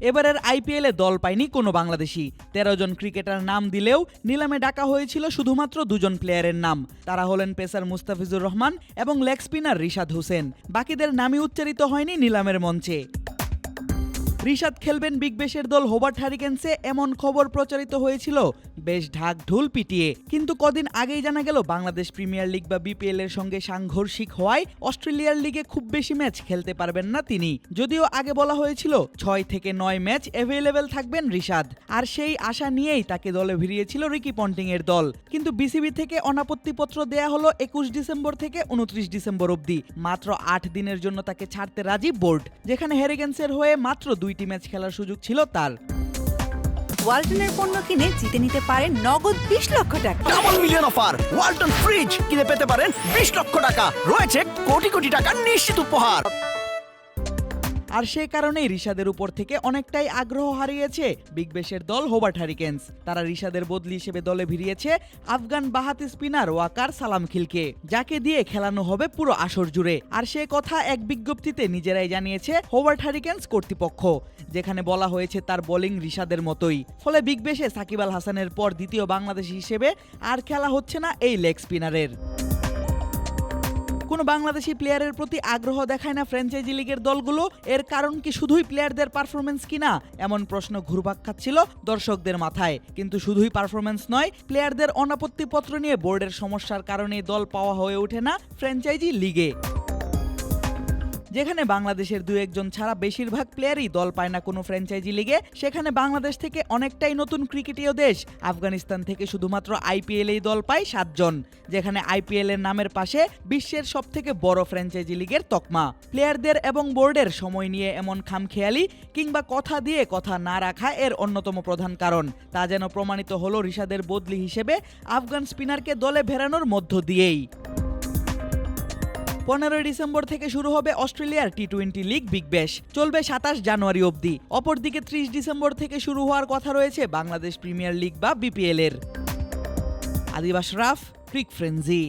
এবারের আইপিএল এ দল পায়নি কোনো বাংলাদেশি। তেরো জন ক্রিকেটার নাম দিলেও নিলামে ডাকা হয়েছিল শুধুমাত্র দুজন প্লেয়ারের নাম। তারা হলেন পেসার মুস্তাফিজুর রহমান এবং লেগ স্পিনার রিশাদ হোসেন। বাকিদের নামই উচ্চারিত হয়নি নিলামের মঞ্চে। রিশাদ খেলবেন বিগ বেশের দল হোবার্ট হ্যারিকেন্সে এমন খবর প্রচারিত হয়েছিল। বেশ ঢাক ঢোল পিটিয়ে। কিন্তু কদিন আগেই জানা গেল, বাংলাদেশ প্রিমিয়ার লিগ বা বিপিএল এর সঙ্গে সাংঘর্ষিক হওয়ায় অস্ট্রেলিয়ার লিগে খুব বেশি ম্যাচ খেলতে পারবেন না তিনি। যদিও আগে বলা হয়েছিল, ছয় থেকে নয় ম্যাচ অ্যাভেলেবেল থাকবেন রিশাদ। আর সেই আশা নিয়েই তাকে দলে ভিড়িয়েছিল রিকি পন্টিং এর দল। কিন্তু বিসিবি থেকে অনাপত্তিপত্র দেয়া হলো একুশ ডিসেম্বর থেকে উনত্রিশ ডিসেম্বর অবধি। মাত্র আট দিনের জন্য তাকে ছাড়তে রাজি বোর্ড, যেখানে হ্যারিগেন্সের হয়ে মাত্র দুইটি ম্যাচ খেলার সুযোগ ছিল তার। ওয়ালটনের পণ্য কিনে জিতে নিতে পারেন নগদ বিশ লক্ষ টাকা। Double million offer Walton fridge কিনে পেতে পারেন বিশ লক্ষ টাকা। রয়েছে কোটি কোটি টাকার নিশ্চিত উপহার। আর সে কারণেই রিশাদের উপর থেকে অনেকটাই আগ্রহ হারিয়েছে বিগ বেশের দল হোবার্ট হ্যারিকেন্স তারা রিশাদের বদলি হিসেবে দলে ভিড়িয়েছে আফগান বাহাতি স্পিনার ওয়াকার সালাম খিলকে, যাকে দিয়ে খেলানো হবে পুরো আসর জুড়ে। আর সে কথা এক বিজ্ঞপ্তিতে নিজেরাই জানিয়েছে হোবার্ট হ্যারিকেন্স কর্তৃপক্ষ, যেখানে বলা হয়েছে তার বোলিং রিশাদের মতোই। ফলে বিগ বেশে সাকিব আল হাসানের পর দ্বিতীয় বাংলাদেশি হিসেবে আর খেলা হচ্ছে না এই লেগ স্পিনারের। কোনো বাংলাদেশি প্লেয়ারের প্রতি আগ্রহ দেখায় না ফ্র্যাঞ্চাইজি লিগের দলগুলো। এর কারণ কি শুধুই প্লেয়ারদের পারফরমেন্স কিনা? এমন প্রশ্ন ঘুরপাক খাচ্ছিল দর্শকদের মাথায়। কিন্তু শুধুই পারফরমেন্স নয় প্লেয়ারদের অনাপত্তিপত্র নিয়ে বোর্ডের সমস্যার কারণে দল পাওয়া হয়ে ওঠে না ফ্র্যাঞ্চাইজি লিগে যেখানে বাংলাদেশের দু একজন ছাড়া বেশিরভাগ প্লেয়ারই দল পায় না কোনো ফ্র্যাঞ্চাইজি লিগে সেখানে বাংলাদেশ থেকে অনেকটাই নতুন ক্রিকেটীয় দেশ। আফগানিস্তান থেকে শুধুমাত্র আইপিএলেই দল পায় সাতজন, যেখানে আইপিএল এর নামের পাশে বিশ্বের সব থেকে বড় ফ্র্যাঞ্চাইজি লিগের তকমা। প্লেয়ারদের এবং বোর্ডের সময় নিয়ে এমন খামখেয়ালি কিংবা কথা দিয়ে কথা না রাখা এর অন্যতম প্রধান কারণ। তা যেন প্রমাণিত হলো রিশাদের বদলি হিসেবে আফগান স্পিনারকে দলে ভেড়ানোর মধ্য দিয়েই। পনেরোই ডিসেম্বর থেকে শুরু হবে অস্ট্রেলিয়ার T twenty league Big Bash. চলবে সাতাশ জানুয়ারি অবধি। অপরদিকে ত্রিশ ডিসেম্বর থেকে শুরু হওয়ার কথা রয়েছে বাংলাদেশ প্রিমিয়ার লিগ বা বিপিএল এর আদিবাস রাফ, ক্রিক ফ্রেন্সি